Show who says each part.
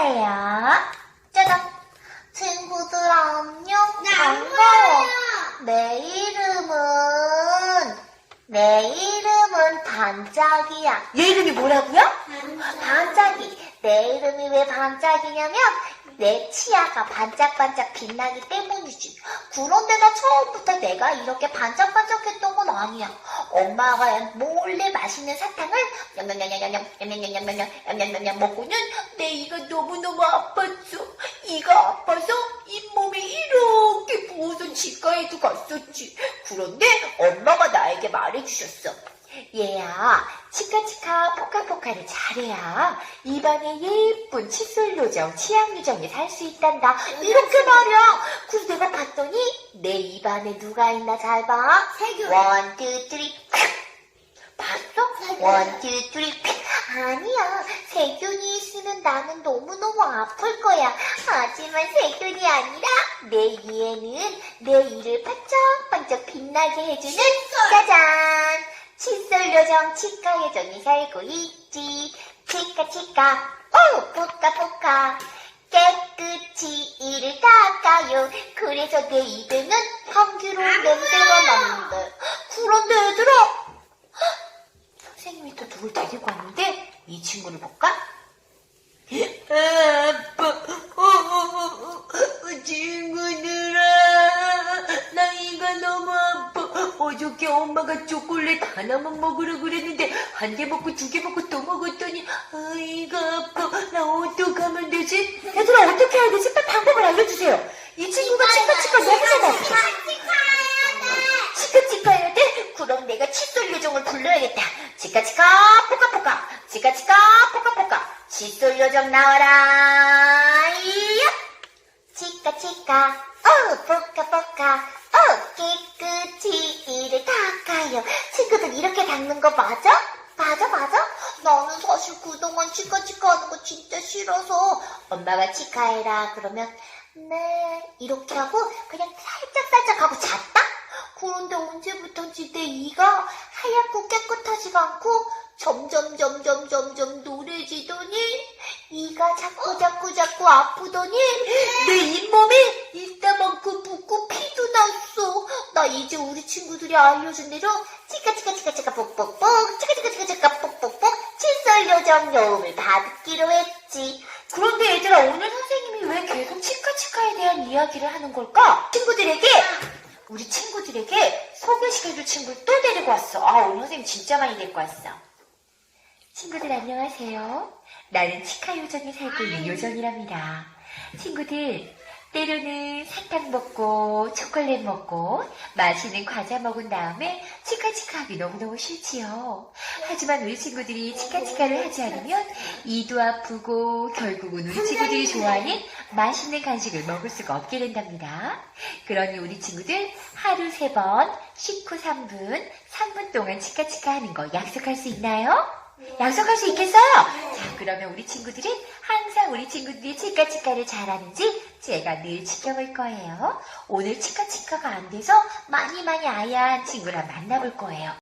Speaker 1: 치카예요. 짜잔. 친구들 안녕.
Speaker 2: 네,
Speaker 1: 반가워. 내 이름은 내 이름은 반짝이야. 얘 이름이 뭐라고요? 반짝이. 내 이름이 왜 반짝이냐면 내 치아가 반짝반짝 빛나기 때문이지. 그런데 나 처음부터 내가 이렇게 반짝반짝했던 건 아니야. 엄마가 몰래 맛있는 사탕을 냠냠냠냠냠 냠냠냠냠냠 냠냠냠냠 먹고는 내 이가 너무너무 아팠어. 이가 아파서 잇몸이 이렇게 부어서 치과에도 갔었지. 그런데 엄마가 나에게 말해주셨어. 얘야, 치카치카 포카포카를 잘해야 입안에 예쁜 칫솔 요정, 치약 요정이 살 수 있단다. 이렇게 말이야. 그래서 내가 봤더니 내 입안에 누가 있나 잘 봐.
Speaker 2: 세균.
Speaker 1: 원, 투, 쓰리. 봤어?
Speaker 2: 세균.
Speaker 1: 원, 투, 쓰리. 아니야. 세균이 있으면 나는 너무너무 아플 거야. 하지만 세균이 아니라 내 이에는 내 이를 반짝반짝 빛나게 해주는. 짜잔! 요정 치과 요정이 살고 있지. 치카 치카, 오 포카 포카. 깨끗이 이를 닦아요. 그래서 내 입에는 향기로운 냄새가 나는데. 그런데 얘들아, 선생님이 또 누굴 데리고 왔는데 이 친구를 볼까? 어저께 엄마가 초콜릿 하나만 먹으라 그랬는데 한 개 먹고 두 개 먹고 또 먹었더니 아, 이가 아파. 나 어떡하면 되지? 얘들아 어떻게 해야 되지? 빨리 방법을 알려주세요. 이 친구가 치카치카 아파. 치카치카 해야 돼? 그럼 내가 칫솔 요정을 불러야겠다. 치카치카 포카포카 치카치카 포카포카 칫솔 요정 나와라 이야 치카치카 어 포카포카 어깨 끗이 이를 닦아요. 친구들 이렇게 닦는 거 맞아? 맞아 맞아? 나는 사실 그동안 치카치카 하는 거 진짜 싫어서 엄마가 치카해라 그러면 네 이렇게 하고 그냥 살짝살짝 하고 잤다? 그런데 언제부턴지 내 이가 하얗고 깨끗하지가 않고 점점 점점 점점 노래지더니 이가 자꾸 자꾸 자꾸 아프더니 내 잇몸에 이따만큼 붓고 피도 났어. 나 이제 우리 친구들이 알려준 대로 치카 치카 치카 치카 뽁뽁뽁 치카 치카 치카 치카 뽁뽁뽁 칫솔 요정 여움을 받기로 했지. 그런데 얘들아 오늘 선생님이 왜 계속 치카 치카에 대한 이야기를 하는 걸까? 친구들에게 우리 친구들에게 소개시켜줄 친구를 또 데리고 왔어. 아, 오늘 선생님 진짜 많이 데리고 왔어. 친구들 안녕하세요. 나는 치카 요정에 살고 있는 요정이랍니다. 친구들, 때로는 사탕 먹고 초콜릿 먹고 맛있는 과자 먹은 다음에 치카치카 하기 너무너무 싫지요. 하지만 우리 친구들이 치카치카를 하지 않으면 이도 아프고 결국은 우리 친구들이 좋아하는 맛있는 간식을 먹을 수가 없게 된답니다. 그러니 우리 친구들 하루 세 번, 식후 3분, 3분 동안 치카치카 하는 거 약속할 수 있나요? 약속할 수 있겠어요? 자, 그러면 우리 친구들은 우리 친구들이 치카치카를 잘하는지 제가 늘 지켜볼 거예요. 오늘 치카치카가 안 돼서 많이 많이 아야한 친구랑 만나볼 거예요.